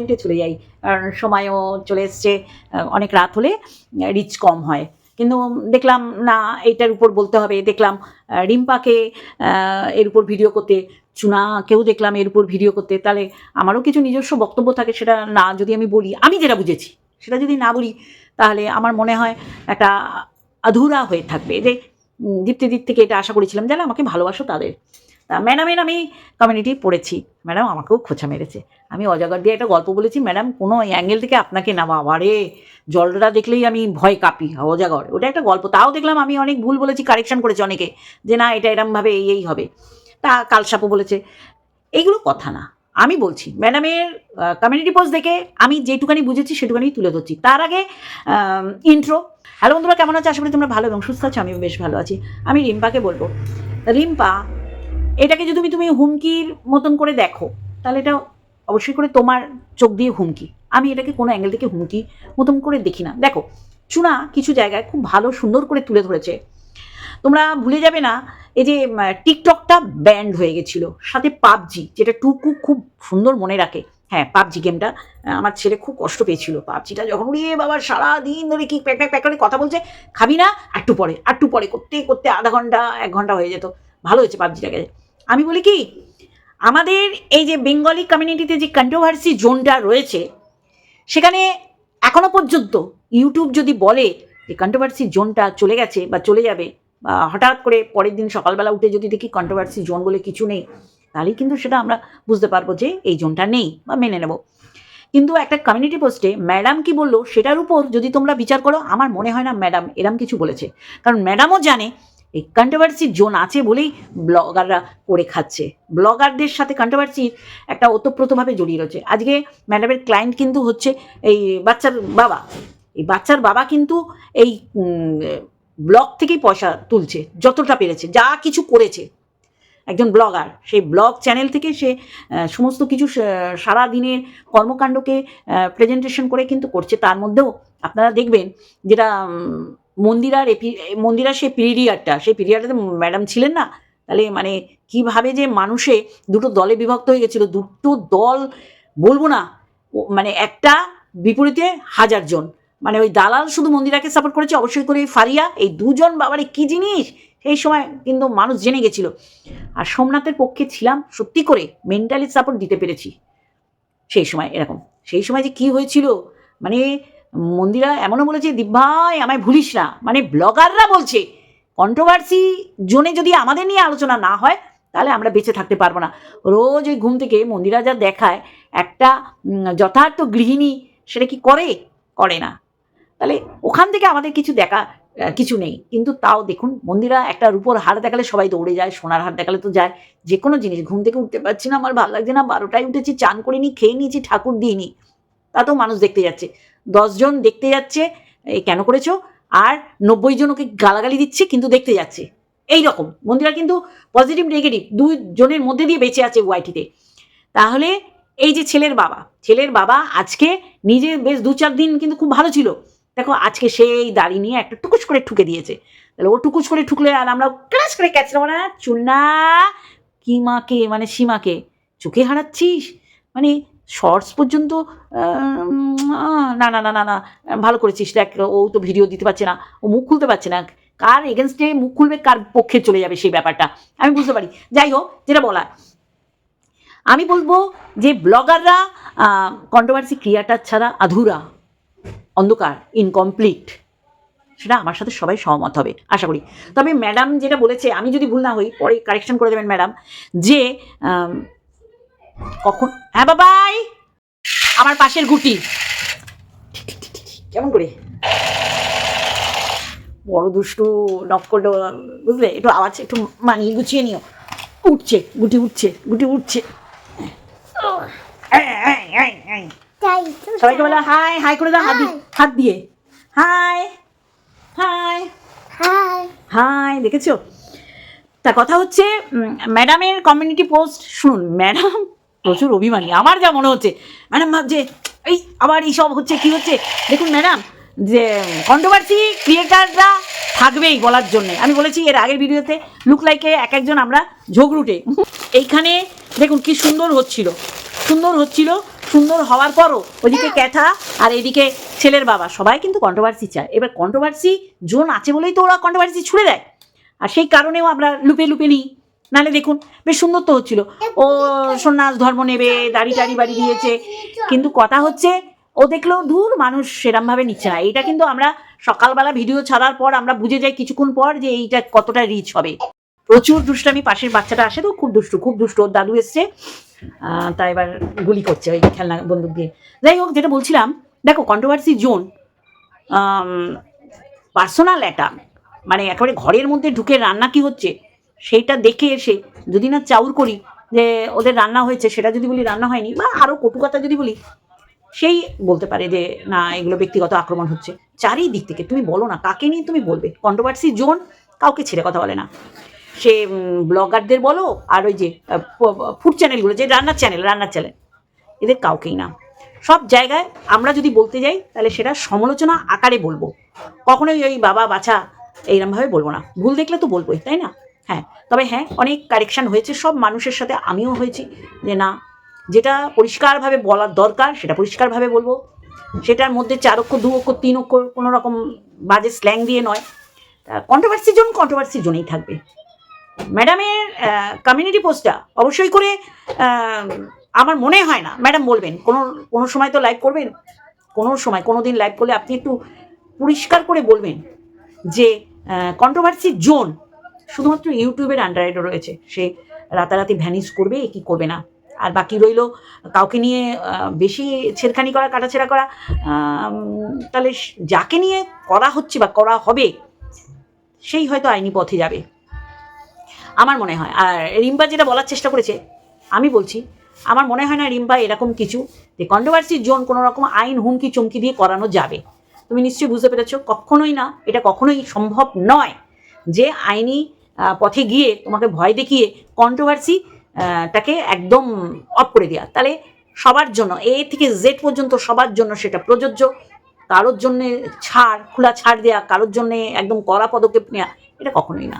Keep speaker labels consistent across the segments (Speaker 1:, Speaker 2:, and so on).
Speaker 1: রেস্টুরেন্টে চলে যাই। কারণ সময়ও চলে এসছে অনেক রাত হলে রিচ কম হয়। কিন্তু দেখলাম, না এটার উপর বলতে হবে। দেখলাম রিম্পাকে এর উপর ভিডিও করতে, চুনাকেও দেখলাম এর উপর ভিডিও করতে। তাহলে আমারও কিছু নিজস্ব বক্তব্য থাকে, সেটা না, যদি আমি বলি, আমি যেটা বুঝেছি, সেটা যদি না বলি, তাহলে আমার মনে হয় একটা আধুরা হয়ে থাকবে। যে দীপ্তি দিক থেকে এটা আশা করেছিলাম যারা আমাকে ভালোবাসো তাদের। তা ম্যাডামের আমি কমিউনিটি পড়েছি। ম্যাডাম আমাকেও খোঁচা মেরেছে। আমি অজাগর দিয়ে একটা গল্প বলেছি, ম্যাডাম, কোনো অ্যাঙ্গেল থেকে আপনাকে না বাবারে জলটা দেখলেই আমি ভয় কাঁপি, অজাগর। ওটা একটা গল্প। তাও দেখলাম আমি অনেক ভুল বলেছি কারেকশন করেছি অনেকে, যে না, এটা এরমভাবে এই এই হবে। তা কালসাপও বলেছে। এইগুলো কথা না। আমি বলছি, ম্যাডামের কমিউনিটি পোস্ট দেখে আমি যেটুকানি বুঝেছি, সেটুকানি তুলে ধরছি। তার আগে ইন্ট্রো হ্যালো বন্ধুরা, কেমন আছে? আশা করি তোমরা ভালো এবং সুস্থ আছো, আমিও বেশ ভালো আছি। আমি রিম্পাকে বলব। রিম্পা এটাকে যদি তুমি হুমকির মতন করে দেখো, তাহলে এটা অবশ্যই করে তোমার চোখ দিয়ে হুমকি। আমি এটাকে কোনো অ্যাঙ্গেল থেকে হুমকি মতন করে দেখি না। দেখো, চুনা কিছু জায়গায় খুব ভালো সুন্দর করে তুলে ধরেছে। তোমরা ভুলে যাবে না, এই যে টিকটকটা ব্যান্ড হয়ে গেছিল। সাথে পাবজি, যেটা টুকু খুব সুন্দর মনে রাখে। হ্যাঁ পাবজি গেমটা আমার ছেলে খুব কষ্ট পেয়েছিল। পাবজিটা যখন উড়িয়ে বাবা সারা দিন ধরে কি প্যাক প্যাক প্যাক করে কথা বলছে, খাবি না একটু পরে একটু পরে, করতে করতে আধা ঘণ্টা, এক ঘণ্টা হয়ে যেত। ভালো হয়েছে পাবজিটাকে। আমি বলি কি, আমাদের এই যে বেঙ্গলি কমিউনিটিতে যে কন্ট্রোভার্সি জোনটা রয়েছে, সেখানে এখনও পর্যন্ত ইউটিউব যদি বলে যে কন্ট্রোভার্সি জোনটা চলে গেছে বা চলে যাবে, বা হঠাৎ করে পরের দিন সকালবেলা উঠে যদি দেখি কন্ট্রোভার্সি জোন বলে কিছু নেই, তাহলেই কিন্তু সেটা আমরা বুঝতে পারব যে এই জোনটা নেই বা মেনে নেব। কিন্তু একটা কমিউনিটি পোস্টে ম্যাডাম কি বলল, সেটার উপর যদি তোমরা বিচার করো, আমার মনে হয় না ম্যাডাম এরম কিছু বলেছে। কারণ ম্যাডামও জানে এই কন্ট্রোভার্সি জোন আছে বলেই ব্লগাররা করে খাচ্ছে। ব্লগারদের সাথে কন্ট্রোভার্সির একটা ওতপ্রোতভাবে জড়িয়ে রয়েছে। আজকে ম্যাডামের ক্লায়েন্ট কিন্তু হচ্ছে এই বাচ্চার বাবা। এই বাচ্চার বাবা কিন্তু এই ব্লগ থেকেই পয়সা তুলছে, যতটা পেরেছে, যা কিছু করেছে। একজন ব্লগার সেই ব্লগ চ্যানেল থেকে সে সমস্ত কিছু সারা দিনের কর্মকাণ্ডকে প্রেজেন্টেশন করে কিন্তু করছে। তার মধ্যেও আপনারা দেখবেন যেটা মন্দিরার মন্দিরার সেই পিরিয়ডটা সেই পিরিয়ডে ম্যাডাম ছিলেন না? তাহলে মানে কীভাবে যে মানুষে দুটো দলে বিভক্ত হয়ে গেছিল, দুটো দল বলব না মানে একটা বিপরীতে হাজার জন। মানে ওই দালাল শুধু মন্দিরাকে সাপোর্ট করেছে, অবশ্যই করে ফারিয়া, এই দুজন বাবারে কি জিনিস? সেই সময় কিন্তু মানুষ জেনে গেছিল। আর সোমনাথের পক্ষে ছিলাম, সত্যি করে মেন্টালি সাপোর্ট দিতে পেরেছি। সেই সময় এরকম। সেই সময় যে কি হয়েছিল মানে মন্দিরা এমনও বলেছে দিব্যাই আমায় ভুলিস না। মানে ব্লগাররা বলছে কন্ট্রোভার্সি জোনে যদি আমাদের নিয়ে আলোচনা না হয়, তাহলে আমরা বেঁচে থাকতে পারব না। রোজ ওই ঘুম থেকে মন্দিরা যা দেখায়, একটা যথার্থ গৃহিণী, সেটা কি করে? করে না। তাহলে ওখান থেকে আমাদের কিছু দেখা কিছু নেই। কিন্তু তাও দেখুন, মন্দিরা একটা রূপোর হার দেখালে সবাই দৌড়ে যায়, সোনার হার দেখালে তো যায়। যে কোনো জিনিস, ঘুম থেকে উঠতে পারছি না, আমার ভালো লাগছে না, বারোটায় উঠেছি, চান করিনি, খেয়ে নিয়েছি, ঠাকুর দিইনি। তাতেও মানুষ দেখতে যাচ্ছে। দশজন দেখতে যাচ্ছে এই কেন করেছ? আর নব্বই জন ওকে গালাগালি দিচ্ছে, কিন্তু দেখতে যাচ্ছে। এই রকম মন্দিরা কিন্তু পজিটিভ নেগেটিভ দুই জনের মধ্যে দিয়ে বেঁচে আছে ওয়াইটিতে তাহলে এই যে ছেলের বাবা ছেলের বাবা আজকে নিজে বেশ দু চার দিন কিন্তু খুব ভালো ছিল। দেখো, আজকে সেই দাড়ি নিয়ে একটা টুকুস করে ঠুকে দিয়েছে। তাহলে ও টুকুস করে ঠুকলে আর আমরা ক্রাশ করে ক্যাচলাম না। চুন্না, কিমাকে মানে সীমাকে, চোখে হারাচ্ছিস? মানে শর্টস পর্যন্ত না না না না না, ভালো করেছিস। দেখ, ও তো ভিডিও দিতে পারছে না। ও মুখ খুলতে পারছে না। কার এগেনস্টে মুখ খুলবে, কার পক্ষে চলে যাবে সেই ব্যাপারটা? আমি বুঝতে পারি। যাই হোক, যেটা বলা আমি বলব যে ব্লগাররা কন্ট্রোভার্সি ক্রিয়াটা ছাড়া আধুরা, অন্ধকার ইনকমপ্লিট সেটা আমার সাথে সবাই সহমত হবে, আশা করি। তবে ম্যাডাম যেটা বলেছে, আমি যদি ভুল না হই, পরে কারেকশন করে দেবেন ম্যাডাম যে কখন? হ্যাঁ বাবাই! আমার পাশের গুটি। কেমন করে? বড় দুষ্টু নক করল বুঝলে? একটু আওয়াজ একটু মানিয়ে গুছিয়ে নিও। উঠছে গুটি উঠছে গুটি উঠছে। সবাইকে বলো হাই হাই করে দাও হাত দিয়ে হাত দিয়ে। High high.
Speaker 2: হাই।
Speaker 1: হাই দেখেছ? তা কথা হচ্ছে ম্যাডামের কমিউনিটি পোস্ট শুনুন। ম্যাডাম প্রচুর অভিমানী। আমার যা মনে হচ্ছে ম্যাডাম ভাবছে এই আবার এইসব হচ্ছে, কি হচ্ছে? দেখুন ম্যাডাম যে কন্ট্রোভার্সি ক্রিয়েটাররা থাকবেই বলার জন্যে। আমি বলেছি, এর আগের ভিডিওতে লুক লাইকে এক একজন আমরা ঝগড়ুটে। এইখানে দেখুন কি সুন্দর হচ্ছিল। সুন্দর হচ্ছিল, সুন্দর হওয়ার পরও ওইদিকে ক্যাথা আর এদিকে ছেলের বাবা। সবাই কিন্তু কন্ট্রোভার্সি চায়। এবার কন্ট্রোভার্সি জোন আছে বলেই তো ওরা কন্ট্রোভার্সি ছুড়ে দেয়। আর সেই কারণেও আমরা লুপে লুপে নিই। নাহলে দেখুন, বেশ সুন্দর তো হচ্ছিল। ও সন্ন্যাস ধর্ম নেবে, দাড়ি টাড়ি বাড়ি দিয়েছে। কিন্তু কথা হচ্ছে, ও দেখল দূর মানুষ সেরমভাবে নিচ্ছে না। এটা কিন্তু আমরা সকালবেলা ভিডিও ছাড়ার পর আমরা বুঝে যাই কিছুক্ষণ পর যে এইটা কতটা রিচ হবে। প্রচুর দুষ্টামি, পাশের বাচ্চাটা আসে তো, খুব দুষ্টু খুব দুষ্টু। ওর দাদু এসছে। তা এবার গুলি করছে ওই খেলনা বন্দুক দিয়ে। যাই হোক, যেটা বলছিলাম, দেখো কন্ট্রোভার্সি জোন পার্সোনাল একটা মানে একেবারে ঘরের মধ্যে ঢুকে রান্না কি হচ্ছে? সেইটা দেখে এসে যদি না চাউর করি যে ওদের রান্না হয়েছে, সেটা যদি বলি রান্না হয়নি বা আরও কটু কথা যদি বলি, সেই বলতে পারে যে না, এগুলো ব্যক্তিগত আক্রমণ হচ্ছে। চারিদিক থেকে, তুমি বলো না, কাকে নিয়ে তুমি বলবে? কন্ট্রোভার্সি জোন কাউকে ছেড়ে কথা বলে না। সে ব্লগারদের বলো, আর ওই যে ফুড চ্যানেলগুলো যে রান্নার চ্যানেল রান্নার চ্যানেল এদের কাউকেই না। সব জায়গায় আমরা যদি বলতে যাই, তাহলে সেটা সমালোচনা আকারে বলব। কখনোই ওই বাবা বাছা এইরমভাবে বলব না। ভুল দেখলে তো বলবোই, তাই না? হ্যাঁ তবে হ্যাঁ অনেক কারেকশান হয়েছে, সব মানুষের সাথে আমিও হয়েছি, যে না, যেটা পরিষ্কারভাবে বলার দরকার, সেটা পরিষ্কারভাবে বলব। সেটার মধ্যে চার অক্ষর দু অক্ষর তিন অক্ষর কোনো রকম বাজে স্ল্যাং দিয়ে নয়। কন্ট্রোভার্সির জন্য কন্ট্রোভার্সির জন্যই থাকবে। ম্যাডামের কমিউনিটি পোস্টটা অবশ্যই করে আমার মনে হয় না, ম্যাডাম বলবেন, কোনো কোনো সময় তো লাইভ করবেন? কোনো সময়, কোনো দিন লাইভ করলে আপনি একটু পরিষ্কার করে বলবেন যে কন্ট্রোভার্সি জোন শুধুমাত্র ইউটিউবের আন্ডারে রয়েছে। সে রাতারাতি ভ্যানিস করবে কি করবে না। আর বাকি রইল কাউকে নিয়ে বেশি ছেড়খানি করা, কাটাছেড়া করা তাহলে যাকে নিয়ে করা হচ্ছে বা করা হবে, সেই হয়তো আইনি পথে যাবে। আমার মনে হয়, আর রিম্পা যেটা বলার চেষ্টা করেছে, আমি বলছি, আমার মনে হয় না রিম্পা এরকম কিছু, যে কন্ট্রোভার্সির জোন কোনো রকম আইন হুমকি চমকি দিয়ে করানো যাবে। তুমি নিশ্চয়ই বুঝতে পেরেছ, কখনোই না, এটা কখনোই সম্ভব নয় যে আইনি পথে গিয়ে তোমাকে ভয় দেখিয়ে কন্ট্রোভার্সি টাকে একদম অফ করে দেওয়া তাহলে সবার জন্য, এ থেকে জেড পর্যন্ত সবার জন্য সেটা প্রযোজ্য। কারোর জন্যে ছাড়, খোলা ছাড় দেওয়া কারোর জন্যে একদম কড়া পদক্ষেপ নেওয়া এটা কখনোই না।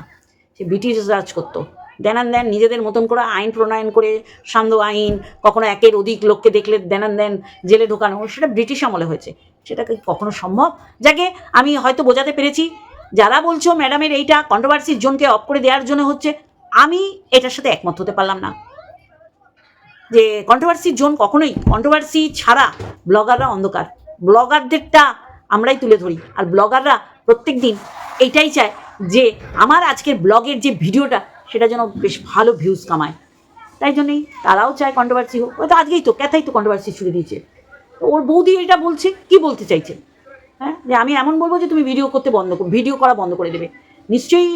Speaker 1: সে ব্রিটিশ রাজ করতো। দেনান দেন নিজেদের মতন করে আইন প্রণয়ন করে, সান্ধ্য আইন, কখনো একের অধিক লোককে দেখলে দেনান দেন জেলে ঢোকানো, সেটা ব্রিটিশ আমলে হয়েছে। সেটা কখনো সম্ভব? যাকে আমি হয়তো বোঝাতে পেরেছি যারা বলছো ম্যাডামের এইটা কন্ট্রোভার্সির জোনকে অফ করে দেওয়ার জন্য হচ্ছে, আমি এটার সাথে একমত হতে পারলাম না। যে কন্ট্রোভার্সির জোন কখনোই কন্ট্রোভার্সি ছাড়া ব্লগাররা অন্ধকার। ব্লগারদেরটা আমরাই তুলে ধরি। আর ব্লগাররা প্রত্যেক দিন এইটাই চায় যে আমার আজকের ব্লগের যে ভিডিওটা, সেটা যেন বেশ ভালো ভিউজ কামায়। তাই জন্যই তারাও চায় কন্ট্রোভার্সি হোক। তো আজকেই তো ক্যাথাই তো কন্ট্রোভার্সি ছুড়ে দিয়েছে। তো ওর বৌদি এটা বলছে, কি বলতে চাইছে? হ্যাঁ? যে আমি এমন বলব যে তুমি ভিডিও করতে বন্ধ করো ভিডিও করা বন্ধ করে দেবে। নিশ্চয়ই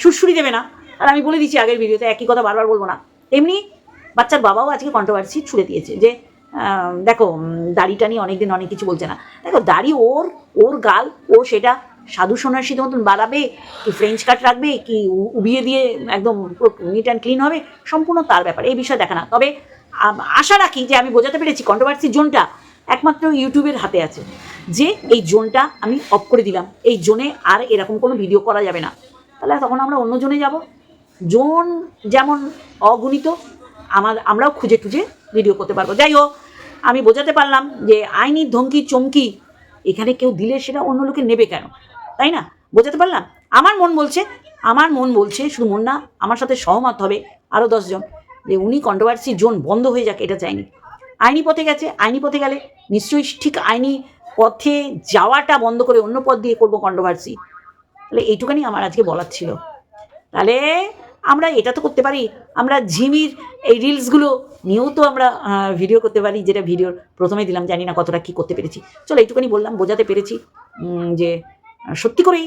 Speaker 1: সুরসুরি দেবে না। আর আমি বলে দিচ্ছি আগের ভিডিওতে একই কথা বারবার বলব না। এমনি বাচ্চার বাবাও আজকে কন্ট্রোভার্সি ছুড়ে দিয়েছে যে দেখো দাড়িটা নিয়ে অনেকদিন অনেক কিছু বলছে না। দেখো, দাড়ি ওর ওর গাল, ও সেটা সাধু সন্ন্যাসীদের মতন বাড়াবে কি ফ্রেঞ্চ কাট রাখবে, কি উবিয়ে দিয়ে একদম নিট অ্যান্ড ক্লিন হবে, সম্পূর্ণ তার ব্যাপার, এই বিষয়ে দেখা না। তবে আশা রাখি যে আমি বোঝাতে পেরেছি কন্ট্রোভার্সি জোনটা একমাত্র ইউটিউবের হাতে আছে। যে এই জোনটা আমি অফ করে দিলাম। এই জোনে আর এরকম কোনো ভিডিও করা যাবে না। তাহলে তখন আমরা অন্য জোনে যাব। জোন যেমন অগণিত, আমার, আমরাও খুঁজে টুজে ভিডিও করতে পারব। যাই হোক, আমি বোঝাতে পারলাম যে আইনি ধমকি, চমকি এখানে কেউ দিলে সেটা অন্য লোকে নেবে কেন? তাই না? বোঝাতে পারলাম? আমার মন বলছে, আমার মন বলছে, শুধু মন না, আমার সাথে সহমত হবে আরও দশজন যে উনি কন্ট্রোভার্সি জোন বন্ধ হয়ে যাক, এটা চাইনি। আইনি পথে গেছে, আইনি পথে গেলে নিশ্চয়ই ঠিক আইনি পথে যাওয়াটা বন্ধ করে অন্য পথ দিয়ে করব কন্ট্রোভার্সি তাহলে এইটুখানি আমার আজকে বলার ছিল। তাহলে আমরা এটা তো করতে পারি। আমরা ঝিমির এই রিলসগুলো নিয়েও তো আমরা ভিডিও করতে পারি, যেটা ভিডিওর প্রথমে দিলাম, জানি না কতটা কী করতে পেরেছি। চলো এইটুখানি বললাম, বোঝাতে পেরেছি যে সত্যি করেই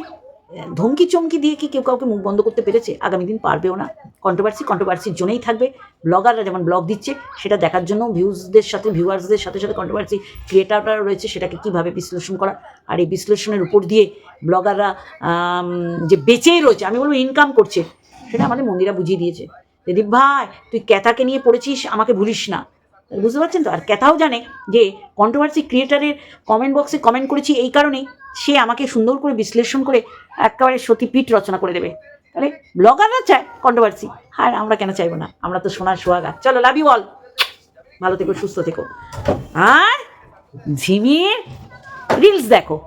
Speaker 1: ধমকি চমকি দিয়ে কি কেউ কাউকে মুখ বন্ধ করতে পেরেছে? আগামী দিন পারবেও না। কন্ট্রোভার্সি কন্ট্রোভার্সির জন্যই থাকবে। ব্লগাররা যেমন ব্লগ দিচ্ছে, সেটা দেখার জন্য ভিউজদের সাথে ভিউয়ার্সদের সাথে সাথে কন্ট্রোভার্সি ক্রিয়েটাররা রয়েছে, সেটাকে কীভাবে বিশ্লেষণ করা? আর এই বিশ্লেষণের উপর দিয়ে ব্লগাররা যে বেঁচেই রয়েছে, আমি বলব ইনকাম করছে, সেটা আমাদের মন্দিরা বুঝিয়ে দিয়েছে। দীপ ভাই, তুই ক্যাথাকে নিয়ে পড়েছিস, আমাকে ভুলিস না। বুঝতে পারছেন তো? আর ক্যাথাও জানে যে কন্ট্রোভার্সি ক্রিয়েটারের কমেন্ট বক্সে কমেন্ট করেছি এই কারণেই সে আমাকে সুন্দর করে বিশ্লেষণ করে একেবারে সতীপীঠ রচনা করে দেবে। তাহলে ব্লগাররা চায় কন্ট্রোভার্সি আর আমরা কেন চাইব না? আমরা তো সোনার সোহাগা চলো লাভ ইউ অল ভালো থেকো, সুস্থ থেকো। আর ঝিমির রিলস দেখো।